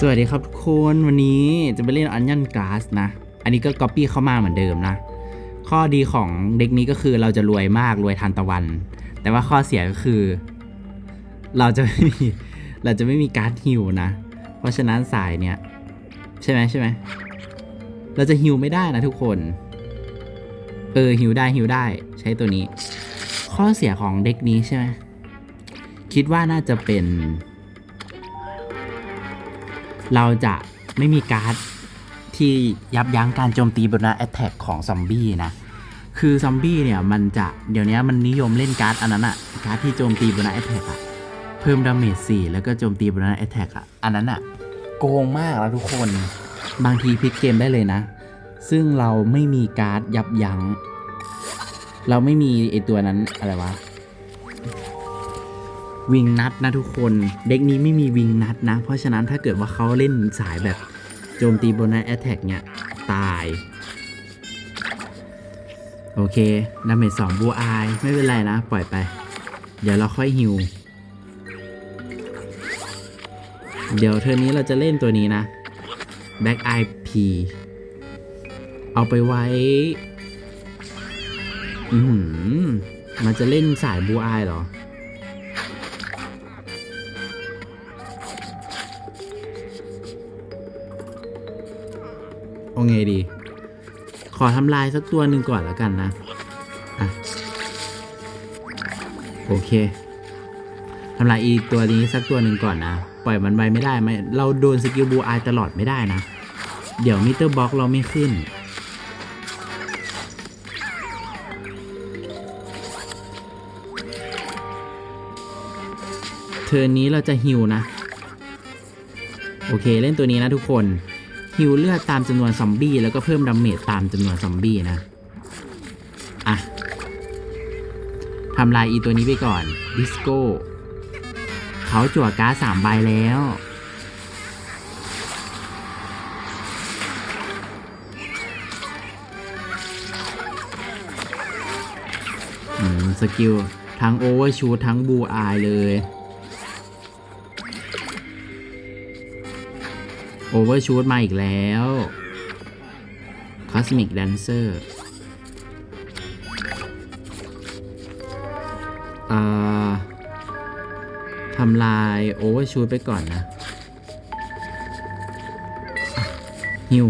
สวัสดีครับทุกคนวันนี้จะไปเล่นอันยันก a าสนะ อันนี้ก็ก๊อปปี้เข้ามาเหมือนเดิมนะ ข้อดีของเด็กนี้ก็คือเราจะรวยมากรวยทันตะวัน แต่ว่าข้อเสียก็คือ เราจะไม่มีเราจะไม่มีการ์ดฮิวนะ เพราะฉะนั้นสายเนี้ยใช่ไหมใช่ไหมเราจะฮิวไม่ได้นะทุกคน เออฮิวได้ฮิวได้ ใช้ตัวนี้ ข้อเสียของเด็กนี้ใช่ไหมคิดว่าน่าจะเป็น เราจะไม่มีการ์ดที่ยับยั้งการโจมตีบนแอตแทกของซอมบี้นะ คือซอมบี้เนี่ยมันจะเดี๋ยวนี้มันนิยมเล่นการ์ดอันนั้นอะการ์ดที่โจมตีบนแอตแทกอะเพิ่มดาเมจ4แล้วก็โจมตีบนแอตแทกอะอันนั้นอะโกงมากแล้วทุกคนบางทีพลิกเกมได้เลยนะ ซึ่งเราไม่มีการ์ดยับยัง้งเราไม่มีไอตัวนั้นอะไรวะ วิงนัดนะทุกคน เด็กนี้ไม่มีวิงนัดนะ เพราะฉะนั้นถ้าเกิดว่าเขาเล่นสายแบบโจมตีบนแอตแทกเนี่ย ตาย โอเคดาเมจสองบูอายไม่เป็นไรนะ ปล่อยไป เดี๋ยวเราค่อยฮิวเดี๋ยวเทอร์นี้เราจะเล่นตัวนี้นะ Back Eye P เอาไปไว้ อือหือมันจะเล่นสายบูอายเหรอ เอาไงดี ขอทำลายสักตัวหนึ่งก่อนแล้วกันนะอะโอเคทำลายอีตัวนี้สักตัวหนึ่งก่อนนะ ปล่อยมันไปไม่ได้ไหมเราโดนสกิลบูอายตลอดไม่ได้นะ เดี๋ยวมิเตอร์บล็อกเราไม่ขึ้น เทอร์นนี้เราจะฮิวนะ โอเคเล่นตัวนี้นะทุกคน ฮิวเลือดตามจำนวนซอมบี้แล้วก็เพิ่มดาเมจตามจำนวนซอมบี้นะ อะทำลายอีตัวนี้ไปก่อน ดิสโก้ เขาจั่วการ์ดสามใบแล้ว อืม สกิล ทั้งโอเวอร์ชูทั้งบูอายเลย โอเวอร์ชูดมาอีกแล้วคอสมิกแดนเซอร์อ่าทำลายโอเวอร์ชูดไปก่อนนะฮิว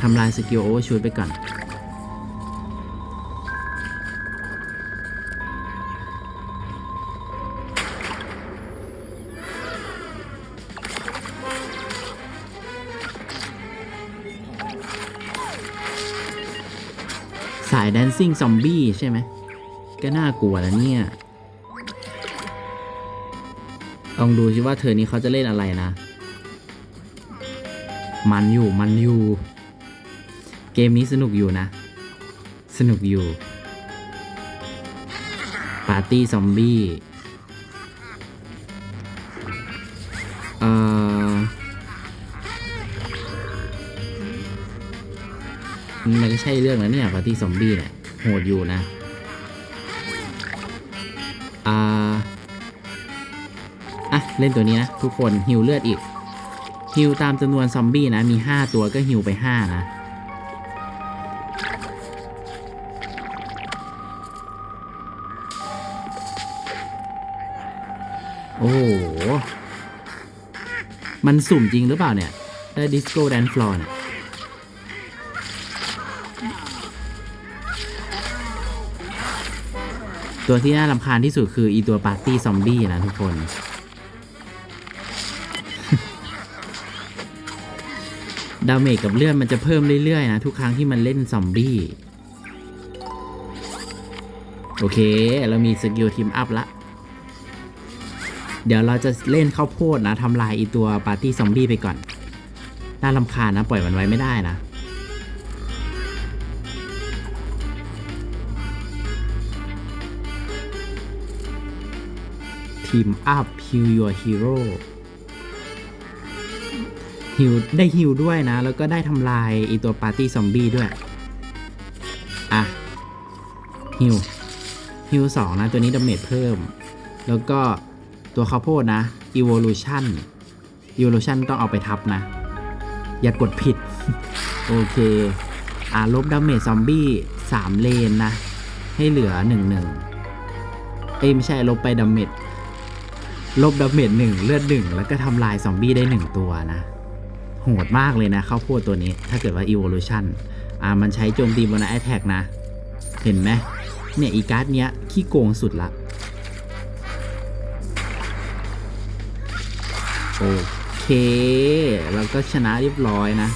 ทำลายสกิลโอเวอร์ชูดไปก่อนายแดนซิ่งซอมบี้ใช่ไหม ก็น่ากลัวแล้วเนี่ย ลองดูสิว่าเธอนี้เขาจะเล่นอะไรนะ มันอยู่มันอยู่ เกมนี้สนุกอยู่นะ สนุกอยู่ ปาร์ตี้ซอมบี้ ช่เรื่องแล้วเนี่ยปาร์ตี้ซอมบี้เนี่ยโหดอยู่นะ อ่า อะ เล่นตัวนี้นะ ทุกคนฮิวเลือดอีกฮิวตามจำนวนซอมบี้นะ มี 5 ตัวก็ฮิวไป 5 นะโอ้โห มันสุ่มจริงหรือเปล่าเนี่ย ได้ดิสโก้แดนฟลอร์เนี่ย ตัวที่น่ารำคาญที่สุดคืออีตัวปาร์ตี้ซอมบี้นะทุกคน ดาเมจกับเลือดมันจะเพิ่มเรื่อยๆนะทุกครั้งที่มันเล่นซอมบี้ โอเค เรามีสกิลทีมอัพละ เดี๋ยวเราจะเล่นข้าวโพดนะทำลายอีตัวปาร์ตี้ซอมบี้ไปก่อน น่ารำคาญนะ ปล่อยมันไว้ไม่ได้นะ ทีมอัพ Heal Your Hero ฮิวได้ฮิวด้วยนะ แล้วก็ได้ทำลายไอตัวปาร์ตี้ซอมบี้ด้วย อะฮิวฮิวสองนะ ตัวนี้ดาเมจเพิ่ม แล้วก็ตัวข้าวโพดนะ evolution evolution ต้องเอาไปทับนะ อย่ากดผิด โอเค อ่าลบดาเมจซอมบี้3เลนนะ ให้เหลือ 1 1 เอ้ยไม่ใช่ลบไปดาเมจ ลบดาเมจหนึ่งเลือดหนึ่งแล้วก็ทำลายซอมบี้ได้1ตัวนะโหดมากเลยนะข้าวโพดตัวนี้ ถ้าเกิดว่า evolution อ่ามันใช้โจมตีบนไอแท็กนะ เห็นไหมเนี่ยอีการ์ดเนี้ยขี้โกงสุดละโอเคแล้วก็ชนะเรียบร้อยนะ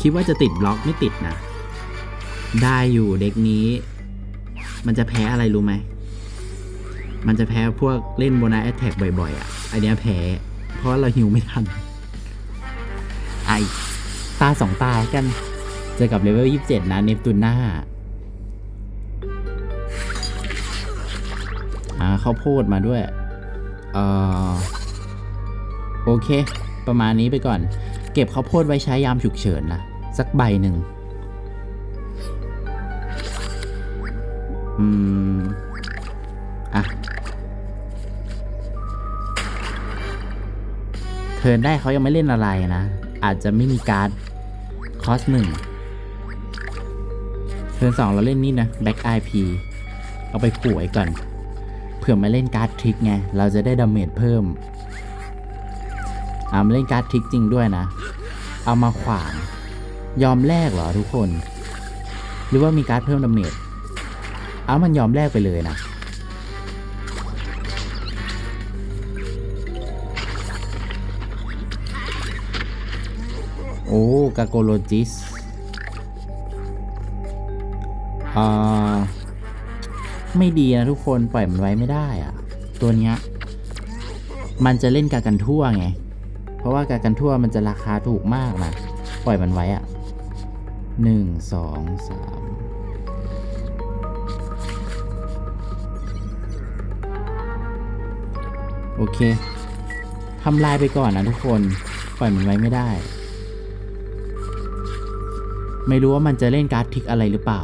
คิดว่าจะติดบล็อกไม่ติดนะ ได้อยู่เด็กนี้ มันจะแพ้อะไรรู้ไหม มันจะแพ้พวกเล่นโบนัสแอตแทกบ่อยๆอะ อันเนี้ยแพ้ เพราะเราฮิวไม่ทัน ไอตาสองตากัน เจอกับเลเวล27นะเนปตูน่าอ่าข้าวโพดมาด้วย เอ่อ โอเค ประมาณนี้ไปก่อน เก็บข้าวโพดไว้ใช้ยามฉุกเฉินนะสักใบหนึ่ง อืม อะเทินได้เขายังไม่เล่นอะไรนะ อาจจะไม่มีการ์ดคอสหนึ่งเทินสองเราเล่นนี่นะแบ็กไอพีเอาไปขู่ไว้ก่อนเผื่อมาเล่นการ์ดทริกไง เราจะได้ดาเมจเพิ่มอ่ามาเล่นการ์ดทริกจริงด้วยนะ เอามาขวาง ยอมแลกเหรอทุกคน หรือว่ามีการ์ดเพิ่มดาเมจเอามันยอมแลกไปเลยนะ อ้กาโกโลจิสอ่าไม่ดีนะทุกคนปล่อยมันไว้ไม่ได้อะตัวเนี้ยมันจะเล่นกากันทั่วไง เพราะว่ากากันทั่วมันจะราคาถูกมากนะปล่อยมันไว้อะหนึ่งสองสามโอเคทำลายไปก่อนนะทุกคน ปล่อยมันไว้ไม่ได้ ไม่รู้ว่ามันจะเล่นการ์ดทิกอะไรหรือเปล่า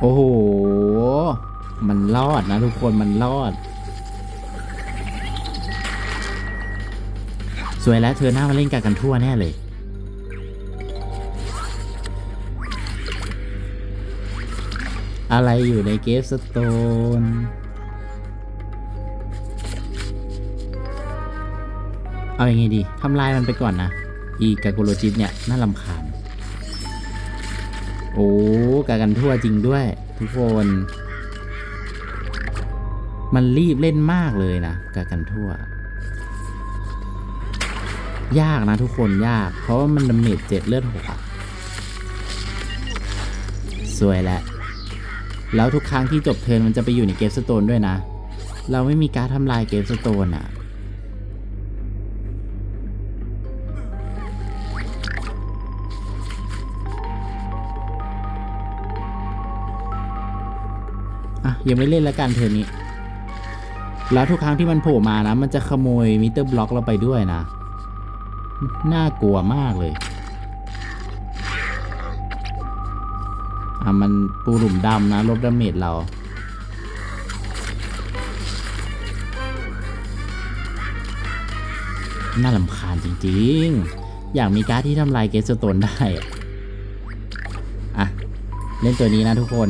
โอ้โห มันรอดนะทุกคนมันรอด สวยแล้วเธอหน้ามาเล่นกันกันทั่วแน่เลยอะไรอยู่ในเกฟสโตน เอาอย่างไงดี ทำลายมันไปก่อนนะ อีกาโกโลจิตเนี่ยน่าลำคาญ โอ้กากันทั่วจริงด้วย ทุกคน มันรีบเล่นมากเลยนะกากันทั่ว ยากนะทุกคนยาก เพราะว่ามันดาเมจเจ็ดเลือดหกอะสวยแล้ว แล้วทุกครั้งที่จบเทิร์นมันจะไปอยู่ในเกฟสโตนด้วยนะ เราไม่มีการทำลายเกฟสโตนอะ อะยังไม่เล่นแล้วกันเทอร์นี้ แล้วทุกครั้งที่มันโผล่มานะ มันจะขโมยมิเตอร์บล็อกเราไปด้วยนะ น่ากลัวมากเลยอะมันปูหลุมดำนะ ลบดาเมจเรา น่าลำคาญจริงๆ อยากมีการ์ดที่ทำลายเกสโตนได้ อะ เล่นตัวนี้นะทุกคน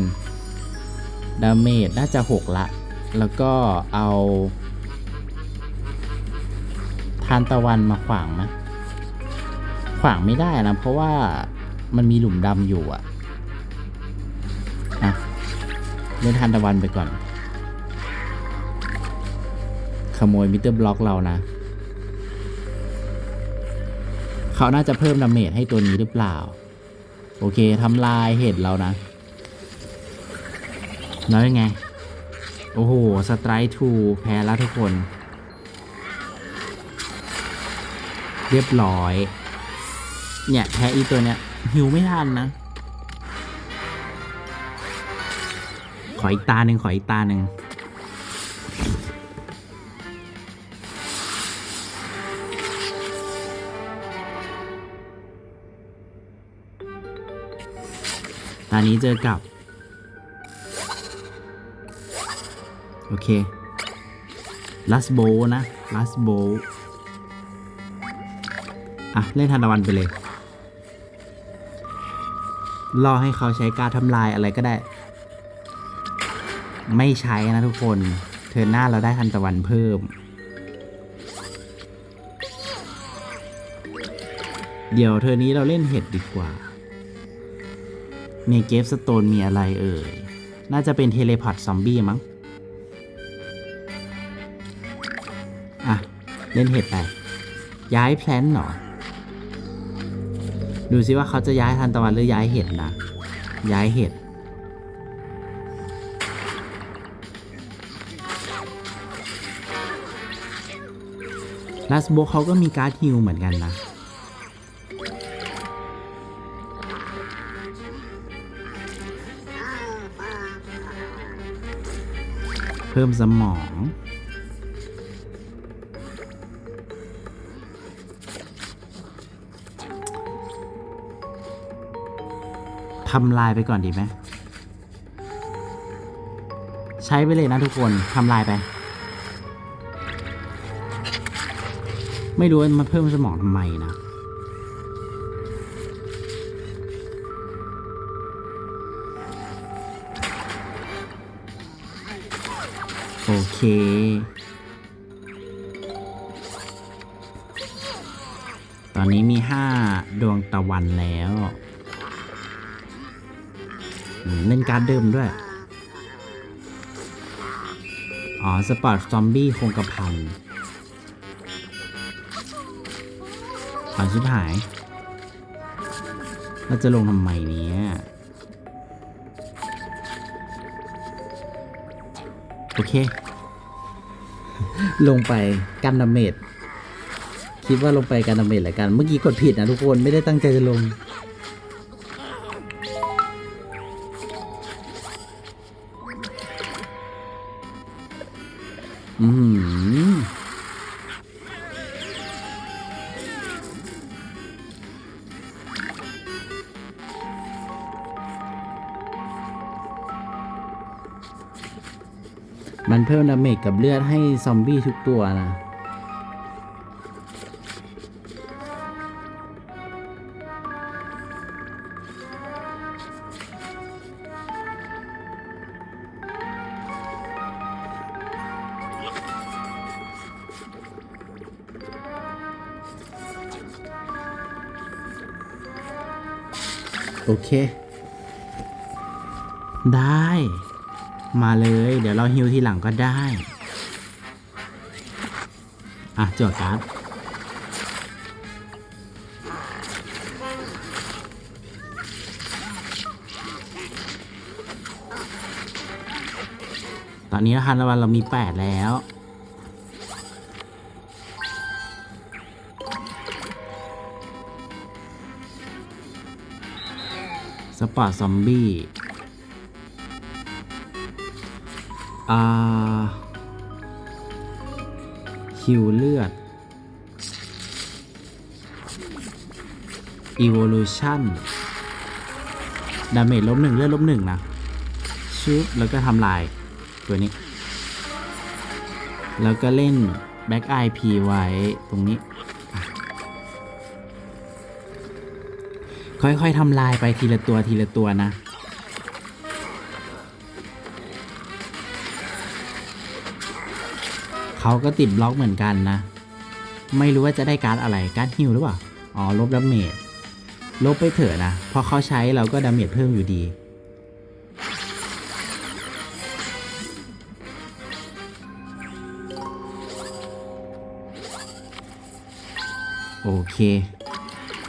ดาเมจน่าจะ 6 ละ แล้วก็เอาทานตะวันมาขวางไหมขวางไม่ได้นะ เพราะว่ามันมีหลุมดำอยู่อะอะเล่นทานตะวันไปก่อน ขโมยมิเตอร์บล็อกเรานะ เขาน่าจะเพิ่มดาเมจให้ตัวนี้หรือเปล่า โอเคทำลายเห็ดเรานะ แล้วยังไง โอ้โห สไตร์ทูแพ้แล้วทุกคน เรียบร้อย เนี่ยแพ้อีตัวเนี้ยหิวไม่ทันนะ ขออีกตาหนึ่งขออีกตาหนึ่งตอนนี้เจอกับ เคลัสโบนะลัสโบอะ เล่นทันตะวันไปเลยรอให้เขาใช้การทำลายอะไรก็ได้ ไม่ใช้นะทุกคนเทินหน้าเราได้ทันตะวันเพิ่ม เดี๋ยวเธอนี้เราเล่นเห็ดดีกว่า เมเกฟสโตนมีอะไรเอ่ย น่าจะเป็นเทเลพอร์ตซอมบี้มั้ง เล่นเห็ดไป ย้ายแพลนหรอ ดูซิว่าเขาจะย้ายทันตะวันหรือย้ายเห็ดนะ ย้ายเห็ดลัสโบเขาก็มีการ์ดฮิลเหมือนกันนะเพิ่มสมอง ทำลายไปก่อนดีไหมใช้ไปเลยนะทุกคนทำลายไป ไม่รู้มันเพิ่มสมองทำไมนะโอเค ตอนนี้มีห้าดวงตะวันแล้ว เล่นการ์ดเดิมด้วย อ๋อ สปอร์ตซอมบี้คงกระพันเอาชิบหาย เราจะลงทำไมเนี้ยโอเค ลงไปกันดาเมจคิดว่าลงไปกันดาเมจแหละกัน เมื่อกี้กดผิดนะทุกคนไม่ได้ตั้งใจจะลง อือหือมันเพิ่มดาเมจกับเลือดให้ซอมบี้ทุกตัวนะ โอเค ได้ มาเลย เดี๋ยวเราฮิวทีหลังก็ได้ อะจดการ์ดตอนนี้นะคันละวันเรามีแปดแล้ว สปอร์ตซอมบี้ อ่าฮิวเลือด Evolution ดาเมจลบหนึ่งเลือดลบหนึ่งนะชึบแล้วก็ทำลายตัวนี้ แล้วก็เล่น Back IP ไว้ตรงนี้ ค่อยๆทำลายไปทีละตัวทีละตัวนะ เขาก็ติดบล็อกเหมือนกันนะ ไม่รู้ว่าจะได้การ์ดอะไร การ์ดฮิลหรือเปล่า อ๋อ ลบดาเมจ ลบไปเถอะนะพราะเขาใช้เราก็ดาเมจเพิ่มอยู่ดี โอเค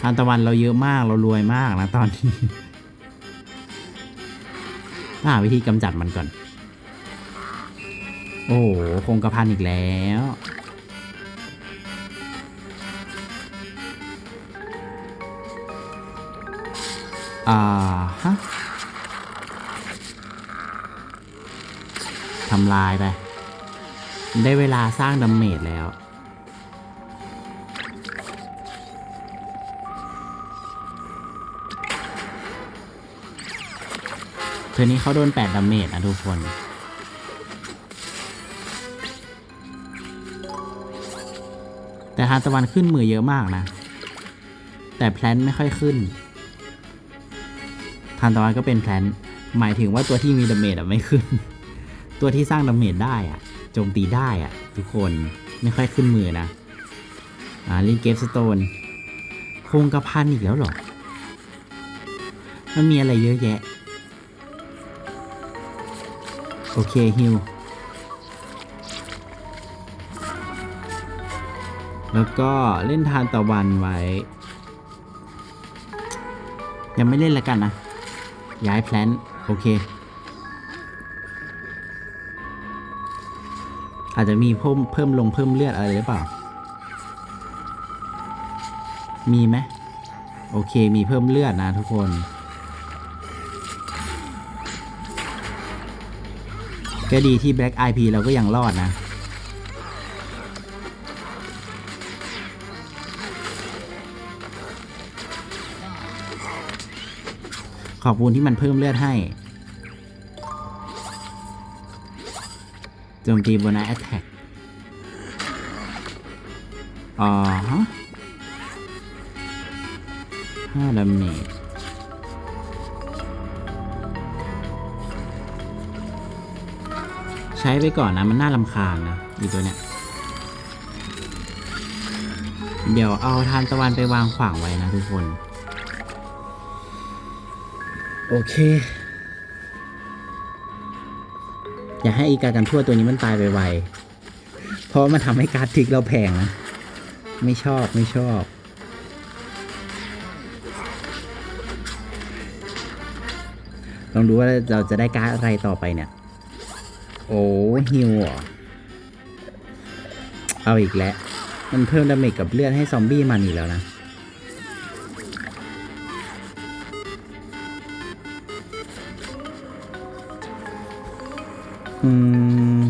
ทานตะวันเราเยอะมากเรารวยมากนะตอนนี้ต้องหาวิธีกำจัดมันก่อน โอ้โหคงกระพันอีกแล้วอ่าฮะทำลายไป ได้เวลาสร้างดาเมจแล้ว คืนนี้เขาโดน8ดาเมจนะทุกคน แต่ฮานตะวันขึ้นมือเยอะมากนะ แต่แพลนไม่ค่อยขึ้นฮานตะวันก็เป็นแพลนหมายถึงว่าตัวที่มีดาเมจอะไม่ขึ้น ตัวที่สร้างดาเมจได้อะโจมตีได้อะทุกคนไม่ค่อยขึ้นมือนะ อ่าลินเกฟสโตนคงกระพันอีกแล้วหรอ มันมีอะไรเยอะแยะ โอเคฮิวแล้วก็เล่นทานตะวันไว้ ยังไม่เล่นแล้วกันนะ ย้ายแพลนโอเค อาจจะมีเพิ่มเพิ่มลงเพิ่มเลือดอะไรหรือเปล่า มีไหมโอเคมีเพิ่มเลือดนะทุกคน ก็ดีที่ Black IP เราก็ยังรอดนะ ขอบคุณที่มันเพิ่มเลือดให้โจมตีบนไอแอตแทกอ๋อฮะห้าดาเมจ ใช้ไปก่อนนะ มันน่าลำคาญนะอีตัวเนี้ยเดี๋ยวเอาทานตะวันไปวางขวางไว้นะทุกคน โอเค อย่าให้อีกากันทั่วตัวนี้มันตายไปไวเพราะมันทำให้การทิกเราแพงนะ ไม่ชอบไม่ชอบ ลองดูว่าเราจะได้การอะไรต่อไปเนี่ย โอ้ฮิวเหรอเอาอีกแล้ว มันเพิ่มดาเมจกับเลือดให้ซอมบี้มันอีกแล้วนะ อืม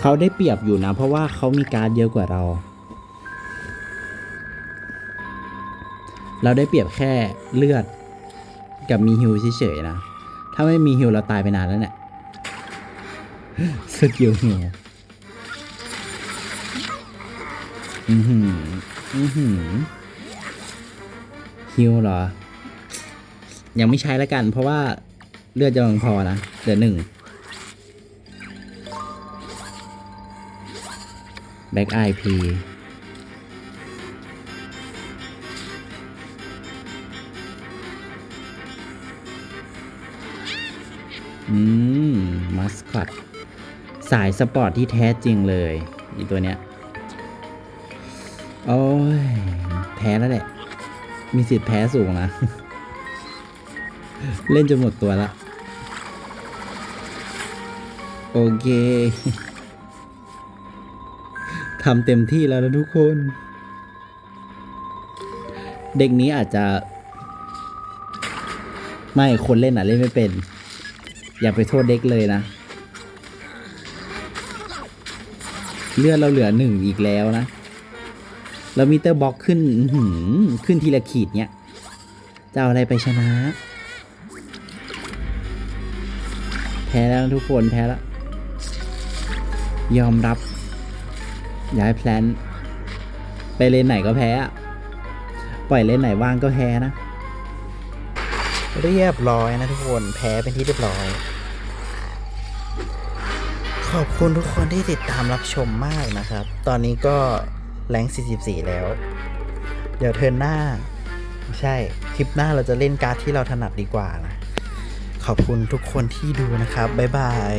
เขาได้เปรียบอยู่นะ เพราะว่าเขามีการ์ดเยอะกว่าเรา เราได้เปรียบแค่เลือดกับมีฮิวเฉยๆนะ ถ้าไม่มีฮิวเราตายไปนานแล้วเนี่ยสกิลฮิวอือหืออือหือฮิวเหรอ ยังไม่ใช้แล้วกัน เพราะว่าเลือดจะยังพอนะเหลือหนึ่งแบ็กไอพี อืมมัสคอตสายสปอร์ตที่แท้จริงเลยอีตัวเนี้ย โอ้ย แพ้แล้วแหละ มีสิทธิ์แพ้สูงนะ เล่นจนหมดตัวละ โอเคทำเต็มที่แล้วนะทุกคน เด็กนี้อาจจะ ไม่คนเล่นอะ เล่นไม่เป็น อย่าไปโทษเด็กเลยนะ เลือดเราเหลือหนึ่งอีกแล้วนะแล้วมิเตอร์บ็อกขึ้นขึ้นทีละขีดเนี้ยจะเอาอะไรไปชนะ แพ้แล้วทุกคนแพ้แล้ว ยอมรับ ย้ายแพลน ไปเลนไหนก็แพ้อะปล่อยเลนไหนว่างก็แพ้นะ เรียบร้อยนะทุกคนแพ้เป็นที่เรียบร้อย ขอบคุณทุกคนที่ติดตามรับชมมากนะครับ ตอนนี้ก็แรง44 แล้ว เดี๋ยวเทินหน้า ไม่ใช่ คลิปหน้าเราจะเล่นการ์ดที่เราถนัดดีกว่านะ ขอบคุณทุกคนที่ดูนะครับ บ๊ายบาย